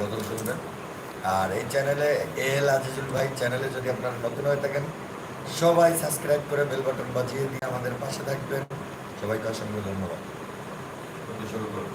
বদল শুনবেন আর এই চ্যানেলে এল আজিজুল ভাই চ্যানেলে যদি আপনারা নতুন হয়ে থাকেন সবাই সাবস্ক্রাইব করে বেল বাটন বাজিয়ে দিয়ে আমাদের পাশে থাকবেন। সবাইকে অসংখ্য ধন্যবাদ। শুরু করুন।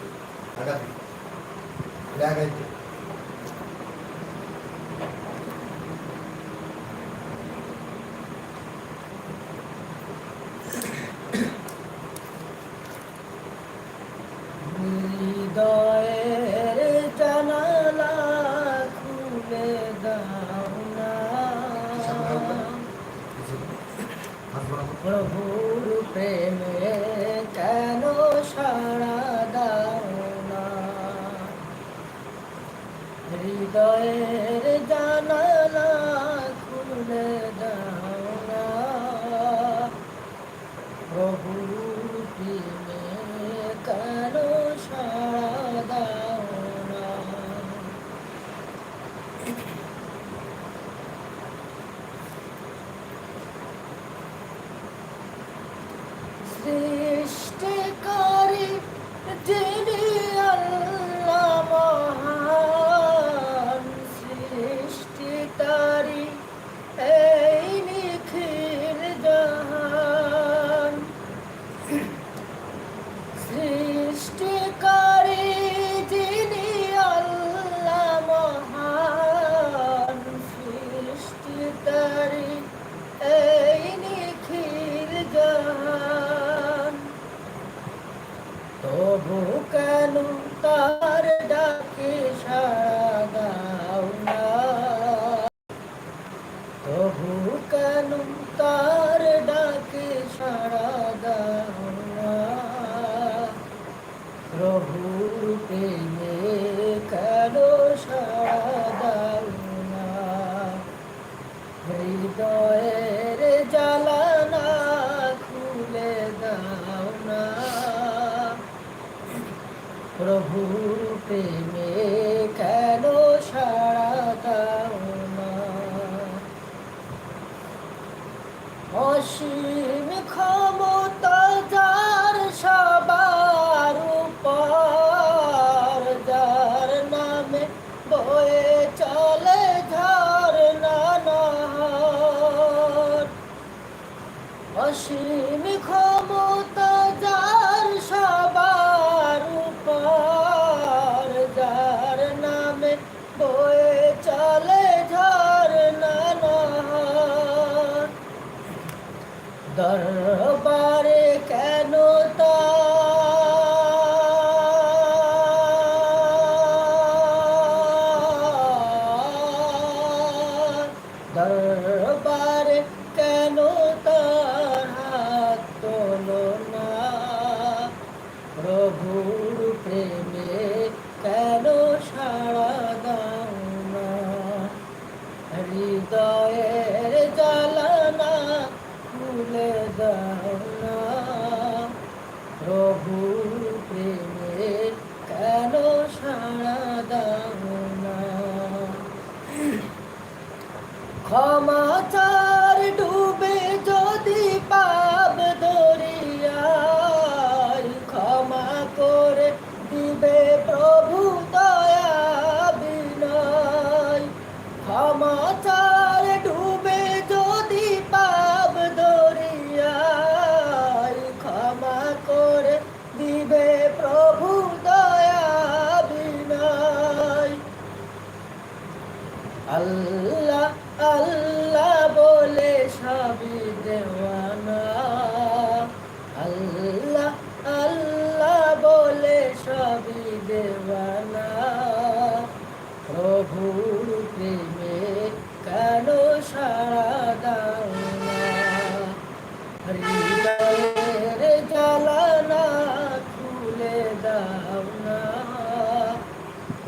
হৃদয়ের জানা প্রেমে কেন অসীম ক্ষমতা যার সবার উপর যার নামে বয়ে চলে ঝরনা অসীম ক্ষমতা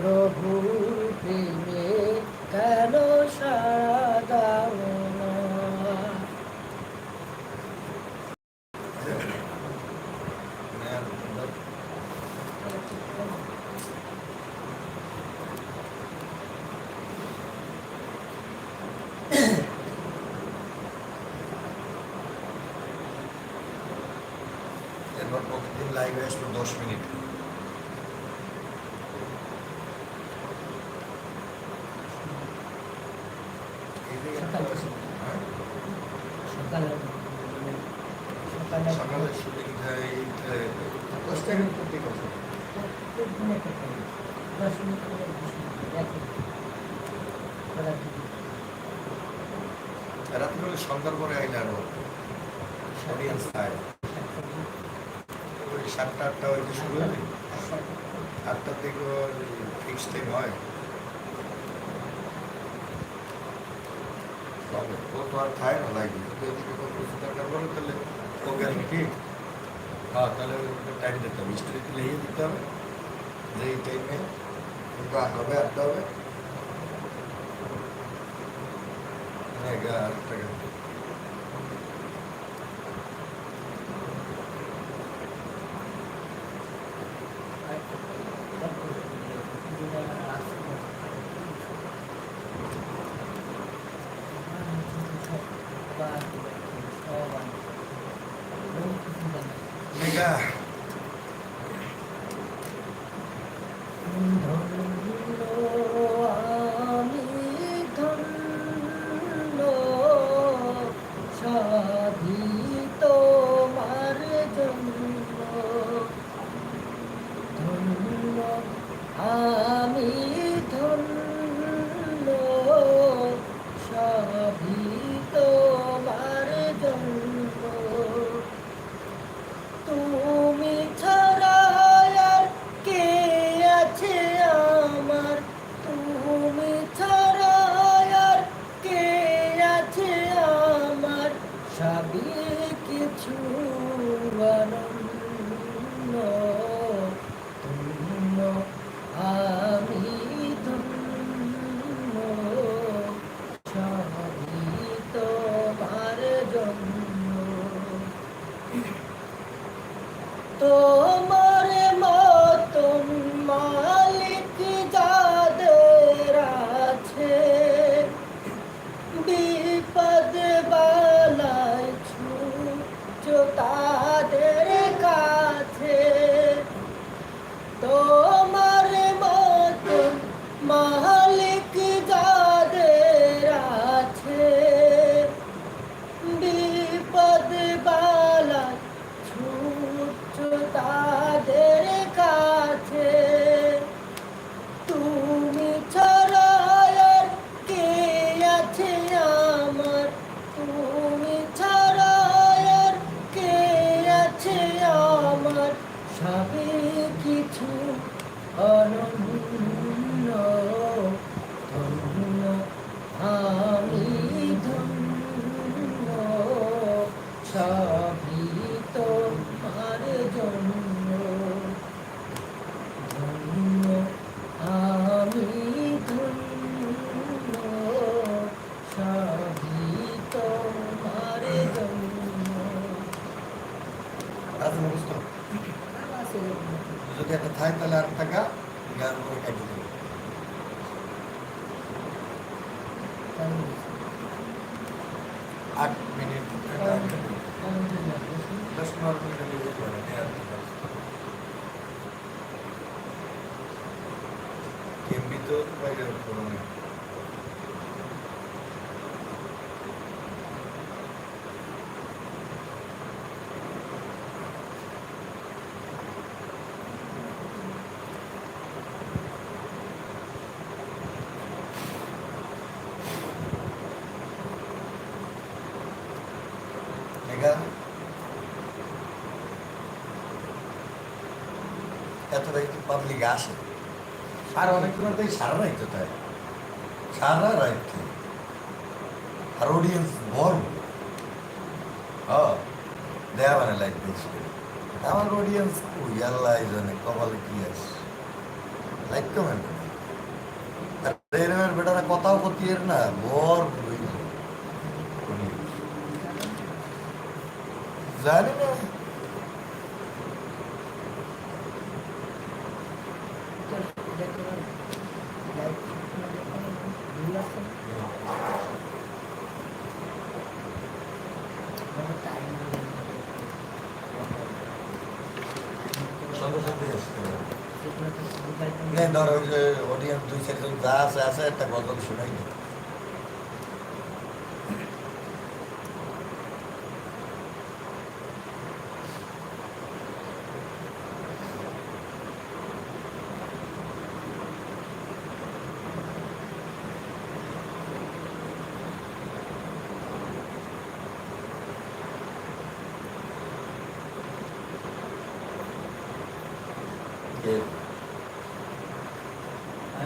প্রভু প্রেমে কেন সাদাও এরপর প্রতিদিন লাইভে আসব দশ মিনিট। বেলা সন্ধ্যার পরে আইলে আরও অডিয়েন্স আয় ওই সাতটা আটটা হয়তো শুরু হবে আটটার দিকে ফিক্স টাইম হয়। ও তো আর খায় না লাগবে যদি কোনো তাহলে ওকে আমি ঠিক হ্যাঁ তাহলে টাইম দিতে হবে। স্টোরিতে লিখে দিতে হবে। এই টাইমে কিন্তু হবে আটটা হবে এগারো টাকা ধন্য আমি ধন্য সবই তোমার জন্য ধন্য আমি ধন্য সবই তোমার জন্য আছে মুখস্থ থাকে তাহলে আর টাকা গান করে কাটিয়ে দেবে আট মিনিট দশ পনেরো মিনিট কেমনি তো বাইরে করো নেই এতটাই পাবলিক আসে? আর অনেক সময় তো এই সারা রাত তো তাই। সারা রাত আর অডিয়েন্স বড় হ্যাঁ দেয়া মানে লাইক দিয়েছি আমার অডিয়েন্স ওই আল্লাহ জানে কপালে কি আছে? লাইক কমেন্ট এরমের বেটারা কথাও করতে এর না বর জানি না সঙ্গে সঙ্গে আসতে হবে। নে ধর ওই যে অডিয়েন্স দুই চারজন যা আছে আছে একটা গজল শোনাই না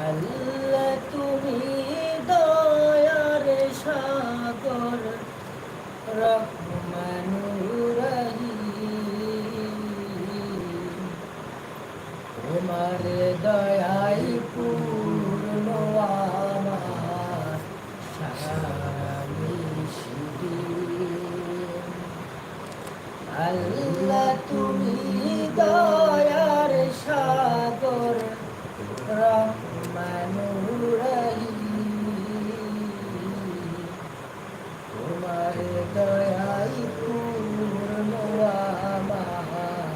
আল্লাহ তুমি দয়ার সাগর তোমার দয়াই পূর্ণ আমার আল্লাহ তুমি দয়ার সাগর রহমানুর রহিম তোমার দয়াই পূর্ণ আমার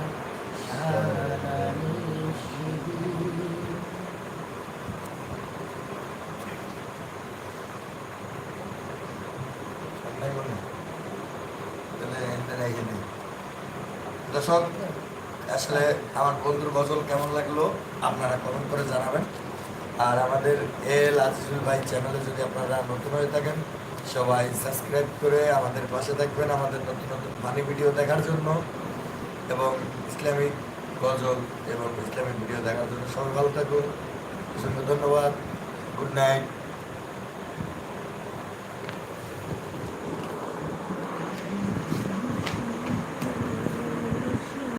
সারানি শিবির আপনার বলুন তাহলে এটা রেখে দিই। দর্শক আসলে আমার বন্ধুর গজল কেমন লাগল আপনারা কমেন্ট করে জানাবেন। আর আমাদের এল আজিজুল ভাই চ্যানেলে যদি আপনারা নতুন হয়ে থাকেন, সবাই সাবস্ক্রাইব করে আমাদের পাশে থাকবেন আমাদের নতুন নতুন ফানি ভিডিও দেখার জন্য। এবং ইসলামিক গজল এবং ইসলামিক ভিডিও দেখার জন্য সবাই ভালো থাকুন। অসংখ্য ধন্যবাদ। Good night.